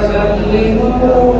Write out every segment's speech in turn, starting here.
فسلموا.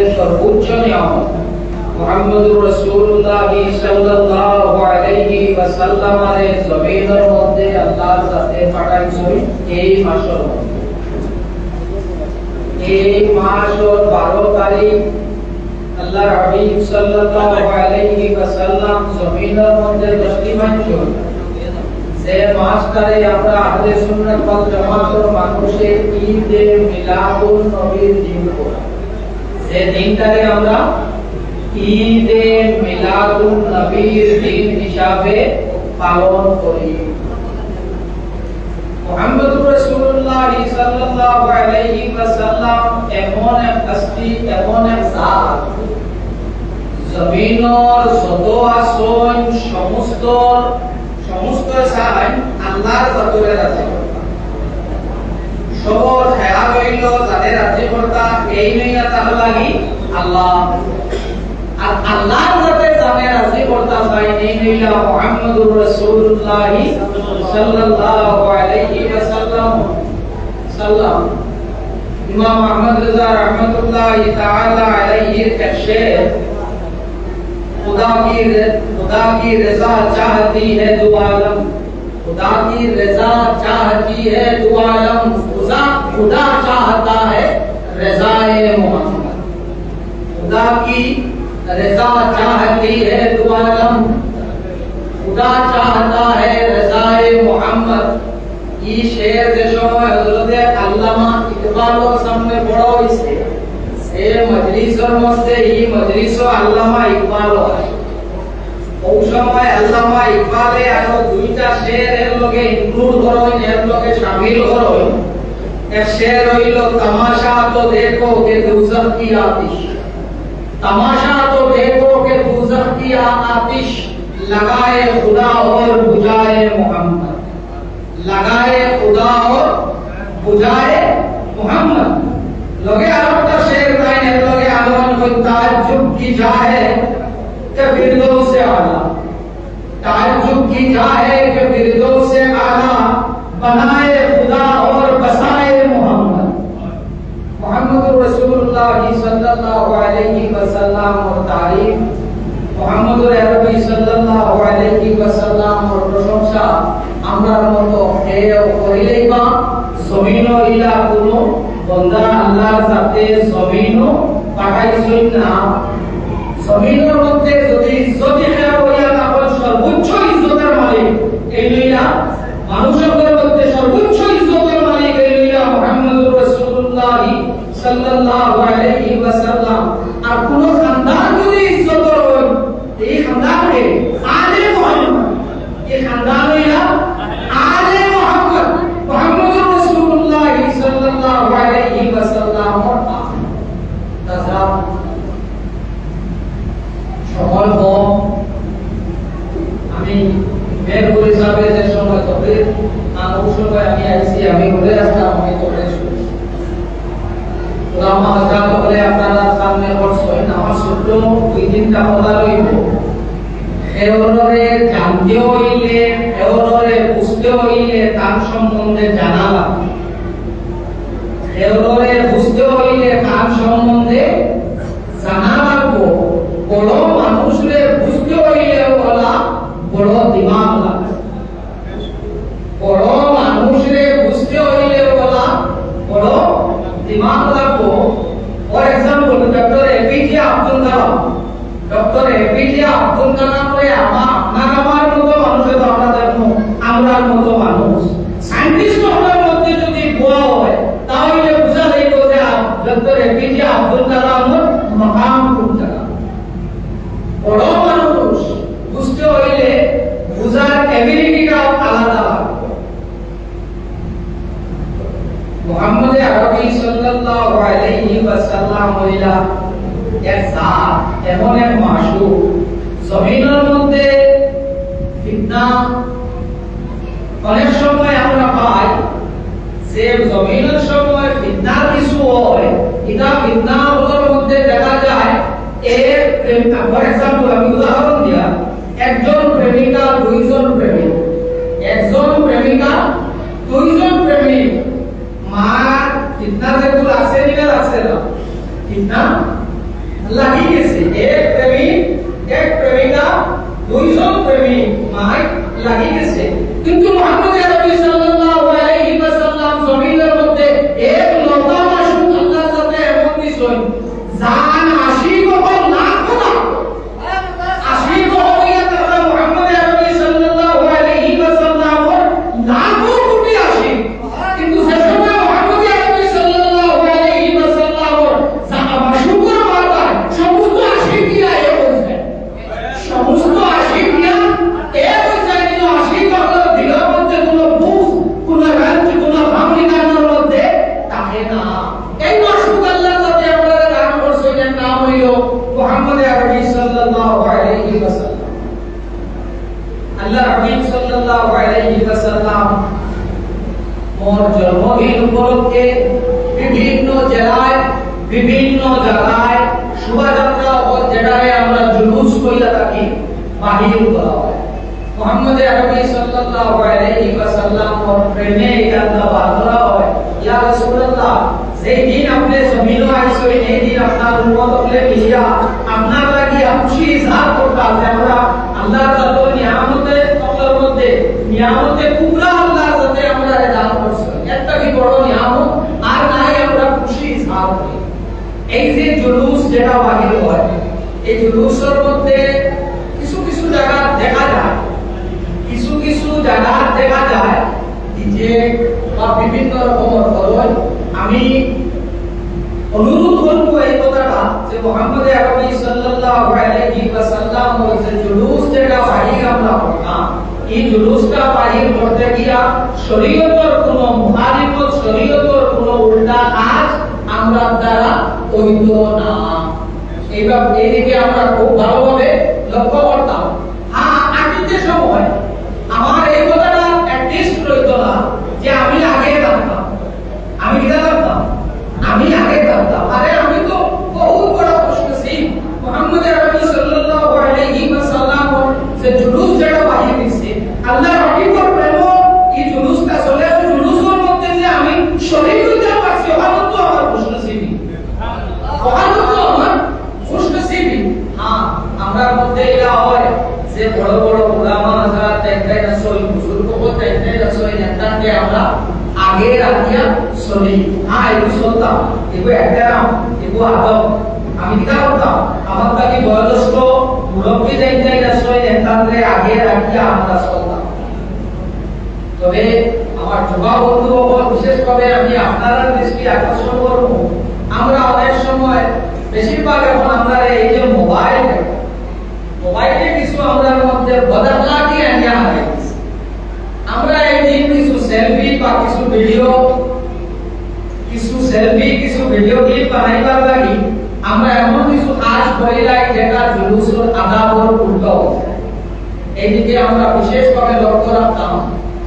নিয়ামতগুলোর মধ্যে সর্বোচ্চ নিয়ামত মুহাম্মদুর রাসূলুল্লাহ সাল্লাল্লাহু আলাইহি ওয়াসাল্লাম এর জমিনের মধ্যে আল্লাহ যাতে পাঠাইছেন এই মাসের মধ্যে এই মাসের 12 তারিখ আল্লাহ হাবিব সাল্লাল্লাহু আলাইহি ওয়াসাল্লাম জমিনের মধ্যে দশটি মাস যে মাসটারে আমরা আহলে সুন্নাত ওয়াল জামাতের মানুষে ঈদে মিলাদুন নবীর দিন করি দিনটারে আমরা ঈদে মিলাদুন নবীর দিন হিসাবে পালন করি। মুহাম্মদুর রাসূলুল্লাহ সাল্লাল্লাহু আলাইহি ওয়াসাল্লাম এমন এক হস্তি, এমন এক জাত। জমিনের যত আসন সমস্ত সমস্ত সাইন আল্লাহর জাতুরে রাজি সবর হেয়া কইল যাদের রাজি করতা এই নিয়া তাহলে লাগি আল্লাহ আর আল্লাহ যাতে জানে রাজি করতা তাই নেই নিয়া মুহাম্মদুর রাসূলুল্লাহ সাল্লাল্লাহু আলাইহি ওয়া সাল্লাম সাল্লাম ইমাম আহমদ রেজা রাহমাতুল্লাহি তাআলা আলাইহি কাশে খুদা কি খুদা কি রেজা চাহতি হে দু আলম خدا کی رضا چاہتی ہے تو عالم، خدا خدا چاہتا ہے رضا محمد۔ خدا کی رضا چاہتی ہے تو عالم، خدا چاہتا ہے رضا محمد۔ یہ شعر دشوں میں حضرت علامہ اقبال اور سب میں بڑو اسے اے مجلس اور مجھے مجلس و علامہ اقبال و ہے۔ কৌশময় আল্লামা ইকবালে আরো দুইটা শের এর লগে ইনক্লুড করুন এর লগে শামিল করুন এক শের হইল তামাশা তো দেখো কে দুজখ কি আতিশ। تماشا تو دیکھو کہ دوزخ کی آتش لگائے خدا اور بجائے محمد لگائے خدا اور بجائے محمد لوگے عرب کا شیر تائیں لوگے عالمان کو تعجب کی جائے کہ فردوس سے آنا۔ تعجب کی جا ہے کہ فردوس سے آنا؟ بنائے خدا اور بسائے محمد۔ محمد رسول اللہ صلی اللہ علیہ وسلم اور تعریف۔ محمد رحمی صلی اللہ علیہ وسلم اور پرشنسا امرا مرتو ہے اور ہلے کا زمین و الہ کنو۔ بندہ اللہ ذاتے زمین و پڑھائی سننا۔ জমিনের মধ্যে যদি ইজ্জতি হেয় হইয়া তখন সর্বোচ্চ ইজ্জতের মালিক এই লইয়া, মানুষের মধ্যে সর্বোচ্চ ইজ্জতের মালিক এই লইয়া মুহাম্মদুর রাসূলুল্লাহ সাল্লাল্লাহু আলাইহি ওয়াসাল্লাম আর কোন খানদান যদি ইজ্জতের হয় এই সময় কম আমি বের করে হিসাবে যে সময় তবে আমার সময় আমি আইছি আমি ঘুরে আসলাম আমি তবে ওলামা হজরত বলে আপনারা সামনে বসছেন দুই তিনটা কথা রইব। এওরে জানতে হইলে সম্বন্ধে জানা লাগবে বুঝতে হইলে তার সম্বন্ধে জানা লাগবো বড় মানুষরে বুঝতে হইলে বলা বড় দিমাগ লাগবে বড় মানুষরে বুঝতে হইলে বলা বড় দিমাগ লাগবো for example doctor APJ Abdul Kalam doctor APJ Abdul Kalam রে আমার আপনার আমার মতো মানুষের তো আমরা দেখব আমরার মতো মানুষ। সায়েন্টিস্ট হওয়ার মধ্যে যদি গোয়া হয়, তাহলে বোঝা যাইব যে ডক্টর এপিজে আব্দুল কালামের মহান কোন বড় মানুষ বুঝতে হইলে বুঝার এবিলিটিটাও আলাদা মোহাম্মদ আরবি সাল্লাল্লাহু আলাইহি ওয়াসাল্লাম হইলা এক এমন এক মাসুক জমিনের মধ্যে ফিতনা অনেক সময় আমরা পাই, যে জমিনের সময় ফিতনার কিছু হয় এটা ফিতনা মধ্যে দেখা যায়। এর ফর এক্সাম্পল আমি উদাহরণ দিয়া, একজন প্রেমিকা দুইজন প্রেমিক একজন প্রেমিকা দুইজন প্রেমিক মা ফিতনা যেগুলো আছে নিলে আছে না ফিতনা লাগি গেছে এক প্রেমিক এক প্রেমিকা দুইজন প্রেমিক মাই লাগি গেছে কিন্তু মুহাম্মদ আরবি সাল্লাল্লাহু আলাইহি ওয়াসাল্লাম জমিনের মধ্যে এক লতা মাসুক আল্লাহর সাথে এমন বিষয় জান আশিক হল না খোলা আশিক হইয়া তাহলে মুহাম্মদ আরবি সাল্লাল্লাহু আলাইহি ওয়াসাল্লাম লাখো কোটি আশিক কিন্তু সে সময় মুহাম্মদ আরবি সাল্লাল্লাহু আলাইহি ওয়াসাল্লাম মাসুকের মারবার সমস্ত আশিক দিয়া এ বলছে সমস্ত আশিক দিয়া এ বলছে কিন্তু আশিক হলো দিলের মধ্যে কোনো বুঝ কোনো রাজ্য কোনো ভাবনিকানোর মধ্যে থাকে না এই মাসুক আল্লাহর সাথে আমরা নাম করছে এটার নাম হইল মুহাম্মদ আরবি সাল্লাল্লাহু আলাইহি ওয়াসাল্লাম আল্লাহ হাবিব সাল্লাল্লাহু আলাইহি ওয়াসাল্লাম মোর জন্মদিন উপলক্ষে বিভিন্ন জেলায় বিভিন্ন জায়গায় শোভাযাত্রা ও যেটারে আমরা জুলুস কইলা থাকি বাহির করা হয় মোহাম্মদ আরবি সাল্লাল্লাহু আলাইহি ওয়াসাল্লাম ওর প্রেমে একান্ত বাধা হয় ইয়া রাসূলুল্লাহ যেই দিন আপনি জমিন আইছো এই দিন আপনার উম্মত হলে মিলিয়া আপনার লাগি খুশি ইজহার করতে আছে আমরা আল্লাহ তাআলার নিয়ামতে আপনার মধ্যে নিয়ামতে কুবরা আল্লাহর সাথে আমরা দান করছি একটা কি বড় নিয়ামত আর নাই আমরা খুশি ইজহার করি এই যে জুলুস যেটা বাহির হয় এই জুলুসের মধ্যে কিছু কিছু জায়গা দেখা যায় কিছু কিছু জায়গা দেখা যায় যে বা বিভিন্ন রকমের ধরন আমি অনুরোধ করব এই কথাটা যে মোহাম্মদ আরবি সাল্লাল্লাহু কোনো উল্টা কাজ আমরা দ্বারা হইত না। এইদিকে আমরা খুব ভালোভাবে লক্ষ্য করতাম হ্যাঁ আগে সময় আমার এই কথাটা অ্যাটলিস্ট রইতো না যে আমি আগে জানতাম আমি কি জানতাম আমি আগে জানতাম আরে আমি তো বহুত বড় খুশনসি মুহাম্মদ আরবি সাল্লাল্লাহু আলাইহি ওয়াসাল্লাম যে জুলুস যেটা বাহির দিছে আল্লাহ হাবিবর প্রেম এই জুলুসটা চলে ওই জুলুসের মধ্যে যে আমি শরীর হইতে পারছি ওখানে তো আমার খুশনসি ওখানে তো আমার খুশনসি হ্যাঁ আমরা মধ্যে এটা হয় যে বড় বড় ওলামা হাজার তাইতাই না সই বুজুর্গ তাইতাই না সই নেতাকে আমরা আগে রাখিয়া চলি। হ্যাঁ এগু চলতাম এগু একদারাম এগু আদব। আমি কি করতাম, আমার তাকে বয়োজ্যেষ্ঠ মুরব্বী তাইতাই না সই নেতাকে আগে রাখিয়া আমরা চলতাম। তবে আমার যুবা বন্ধু বিশেষ করে আমি আপনারা দৃষ্টি আকর্ষণ করব। আমরা অনেক সময়, বেশিরভাগ এখন আমরা এই যে মোবাইল আমরা মধ্যে বদলাটি আনিয়া হয় আমরা একদিন কিছু সেলফি বা কিছু ভিডিও কিছু সেলফি কিছু ভিডিও ক্লিপ বানাইবার লাগি আমরা এমন কিছু কাজ করিলাই যেটা জুলুসের আদাবর উল্টো এইদিকে আমরা বিশেষভাবে লক্ষ্য রাখতাম,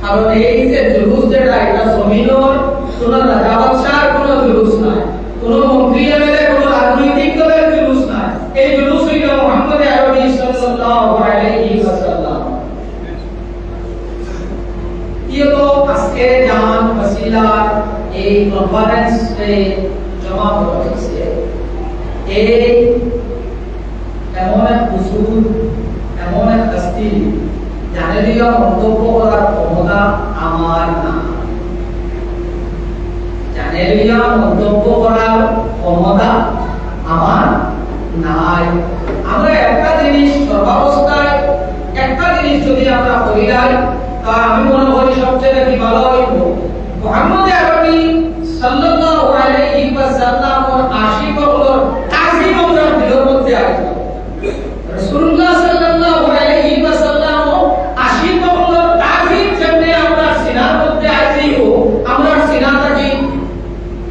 কারণ এই যে জুলুস যেটা, এটা জমিনের কোন রাজা বাদশার কোন জুলুস নাই, কোন মন্ত্রী এমএলএ কোন রাজনৈতিক দলের জুলুস নাই। এই জুলুস আরবি সাল্লাল্লাহু আলাইহি ওয়াসাল্লাম ইয়ে তো আজকে জান ওসিলার এই কনফারেন্সে জমা করা হয়েছে এই এমন এক উসুল এমন এক হস্তি জানেরিয়া মন্তব্য করার ক্ষমতা আমার না জানেরিয়া মন্তব্য করার ক্ষমতা আমার নাই। আমরা একটা জিনিস সর্বাবস্থায়, একটা জিনিস যদি আমরা করি যাই তা আমি মনে করি সবচেয়ে কি ভালো হইব। মোহাম্মদ আরবি সাল্লাল্লাহু আলাইহি ওয়াসাল্লাম ওর আশিক হলোর তাজিম আমরা দিলের মধ্যে আছে রাসূলুল্লাহ সাল্লাল্লাহু আলাইহি ওয়াসাল্লাম আশিক হলোর তাজিম যেমনি আমরা সিনার মধ্যে আছি ও আমরা সিনা থাকি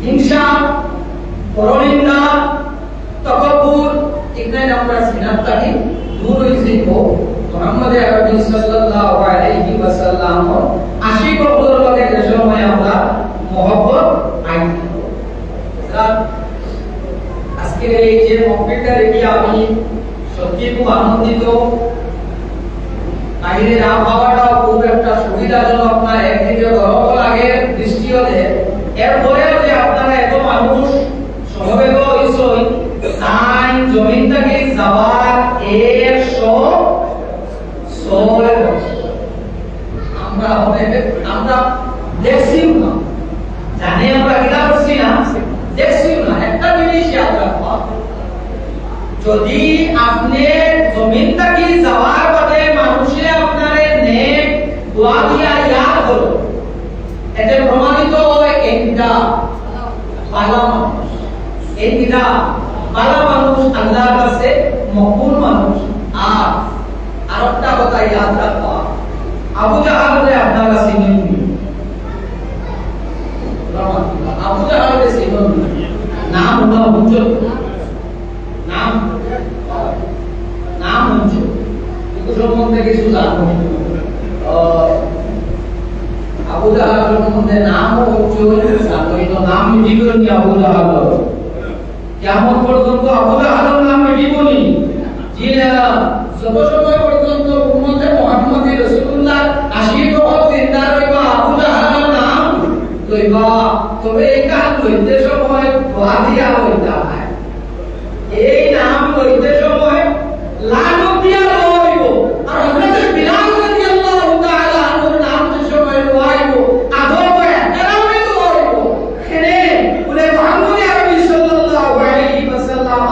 হিংসা পরনিন্দা তকব্বুর এখানে আমরা সিনার থাকি দূর হইছি ও মুহাম্মদ আরবি সাল্লাল্লাহু আলাইহি ওয়াসাল্লাম আশিক হলোর লগে যে সময় আমরা মহব্বত আইন আজকে এই যে মকবিলটা দেখি আমি সত্যি খুব আনন্দিত বাইরের আবহাওয়াটাও খুব একটা সুবিধাজনক আপনার একদিকে গরম লাগে বৃষ্টিও দেয় এরপরেও যে আপনারা এত মানুষ সমবেত হইছই তাই জমিন থেকে যাওয়ার এর শো আমরা আমরা দেখছিও না। জানি আমরা কিনা করছি না? দেখছিও না। একটা জিনিস যদি ভালো মানুষ ভালো মানুষ আল্লাহর কাছে মকবুল মানুষ আর আরেকটা কথা ইয়াদ রাখবা আবু জাহালকে আপনারা চিনেননি আবু জাহালকে চিনেননি নাম হলো হুজুর নাম নাম হুজুর সম্বন্ধে কিছু জানো জাহাল সম্বন্ধে নাম মিটিবনি আবু কেমন পর্যন্ত আবু জাহালের নাম মিটিবনি জি যত সময় পর্যন্ত উম্মতে মুহাম্মদী রাসূলুল্লাহ আশিক হল জিন্দা রইবা আবু জাহালের নাম লইবা তবে এই কাজ লইতে সময় দোয়া দিয়া হইতা এই নাম লইতে সময় লইব আর রাদিয়াল্লাহু তাআলা আনহুর নাম যে সময় লইব আদর করে এরামে লইব খেনে বলে মুহাম্মদ আরবি সাল্লাল্লাহু আলাইহি ওয়াসাল্লাম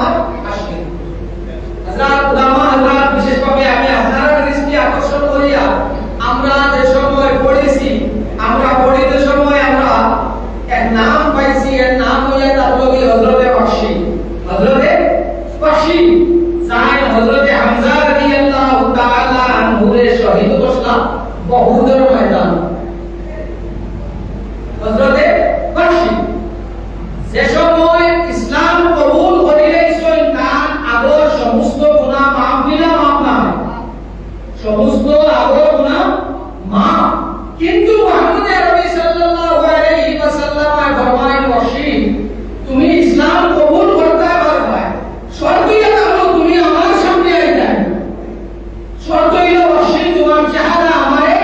আশিক হযরত উলামা হযরত বিশেষভাবে আমি আপনারা দৃষ্টি আকর্ষণ করিয়া আমরা যে সময় পড়েছি আমরা পড়িতে সময় আমরা এক নাম পাইছি এর নাম হইয়া তার লগে হযরতে বখশি হযরতে বখশি সাইন হযরতে হামজা রাদিয়াল্লাহু তাআলা আনহুরে শহীদ ঘোষণা বহুদের ময়দান হযরতে বখশি যে সময় ইসলাম কবুল করিলেছেন তার আগর সমস্ত গুনাহ মাফ দিলা মাফ না সমস্ত আগর গুনাহ মাফ কিন্তু মুহাম্মদ আরবি সাল্লাল্লাহু আলাইহি ওয়াসাল্লাম ফরমায় ওয়াসি তুমি ইসলাম কবুল করতে পারবে শর্ত এটা হলো তুমি আমার সামনে আইতা শর্ত হলো ওয়াসি তোমার চেহারা আমারে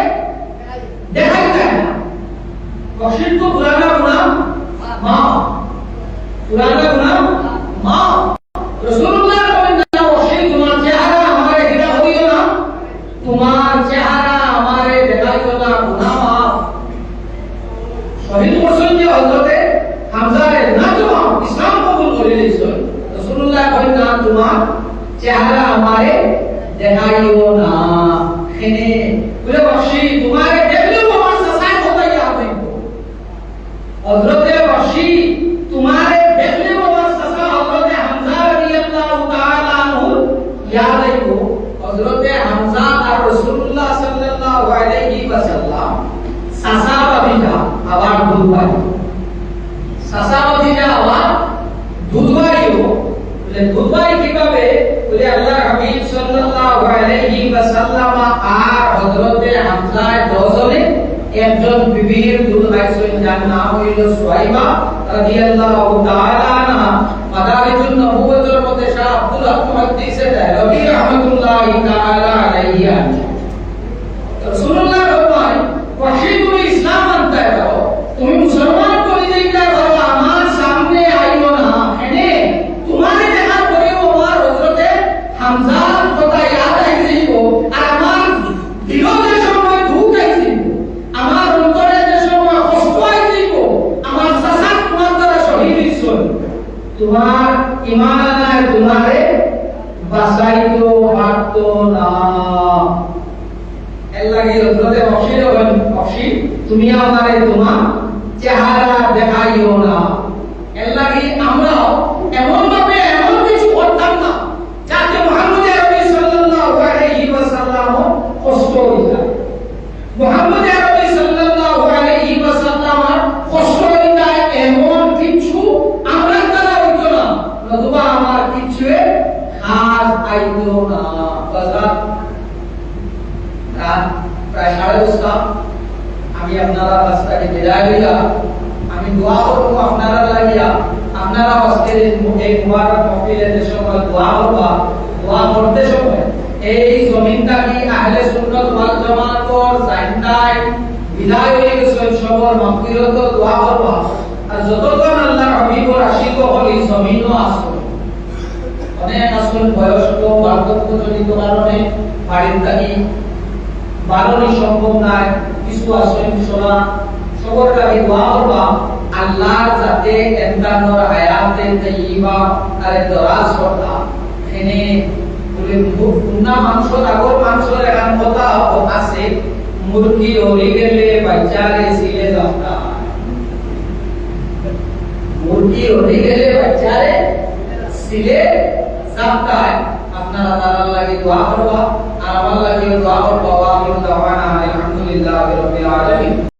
দেখাইতে না ওয়াসি তো পুরানা গুনাহ মাফ পুরানা গুনাহ মাফ রাসূলুল্লাহ বলেন না ওয়াসি তোমার চেহারা আমারে হিরা হইও না তোমার চেহারা আমারে দেখাইও না গুনাহ মাফ শহীদ করছেন যে হযরতে হামজারে না তোমার ইসলাম কবুল করে নিয়েছেন রাসূলুল্লাহ বলেন না তোমার চেহারা আমারে দেখাইও না খেনে বলে বসি তোমারে দেখলেও আমার সাসায় কোথায় যাবে হযরতে বসি তোমারে দেখলেও আমার সাসা হযরতে হামজা রাদিয়াল্লাহু তাআলা আনহু ইয়াদ আইবো হযরতে হামজা আর রাসূলুল্লাহ সাল্লাল্লাহু আলাইহি ওয়াসাল্লাম সাসা বাবিটা আবার দুধ ভাই সাসা বাবিটা আবার দুধ ভাইও যে দুবাই কীভাবে বলে আল্লাহ হাবিব সাল্লাল্লাহু আলাইহি আর হযরতে হামজা দুজনে একজন বিবির দুধ খাইছেন, যার নাম হইল সুহাইবা রাদিয়াল্লাহু তাআলা আনহা। মাদারিজুন নবুওয়াতের মধ্যে শাহ আব্দুল হক মুহাদ্দিসে দেয় রাহমাতুল্লাহি তাআলা আলাইহি রাসূলুল্লাহ ফরমায় ওয়াহি তুমি ইসলাম আনতে দাও তুমি মুসলমান করে দিতে দাও আমার সামনে আইও না এনে তোমারে দেখার পরে আমার হযরতে হামজা কথা ইয়াদ আই যাইব আর আমার দিলে সময় দুঃখ আই যাইব আমার অন্তরে যে সময় কষ্ট আই যাইব আমার চাচা তোমার দ্বারা শহীদ হইছন তোমার ইমান আনায় তোমারে বাসাইতো পারতো না। এল্লাহি হযরতে অফসির হন অফসি তুমি আমারে তোমার চেহারা দেখাইও না। এল্লাহি আমরা এমন কিছু করতাম না যাতে মুহাম্মদ আরবি সাল্লাল্লাহু আলাইহি ওয়াসাল্লাম কষ্ট হইতা মুহাম্মদ আরবি সাল্লাল্লাহু আলাইহি ওয়াসাল্লাম কষ্ট হইতা এমন কিছু আমরা দ্বারা হইতো না নতুবা আমার কিছু না। প্রায় সাড়ে দশটা। আমি আপনারা রাস্তাকে আমি দোয়া করব আপনারা লাগিয়া। আপনারা এই সময় দোয়া করবা, দোয়া করতে সময় এই জমিনটা কি আহলে সুন্নাত ওয়াল জামাতর জাইন্দায় বিদায় হয়ে গেছে? সবর দোয়া করবা। যতক্ষণ আল্লাহর হাবিবর আশিক হল এই জমিনও আসল অনেক আসল বয়স্ক বার্ধক্য জনিত কারণে বাড়ির থাকি বারণই সম্ভব নাই। কিছু আল্লাহ আগর মাংস এখান কথা আছে। মুরগি হরি গেলে বাচ্চারে সিলে যাতা মুরগি হরি গেলে বাচ্চারে সিলে যাতা আপনারা তার লাগি দোয়া করবা, আর আমার লাগি দোয়া করবা। ওয়া আমিরু দাওয়ানা আলহামদুলিল্লাহি রাব্বিল আলামিন।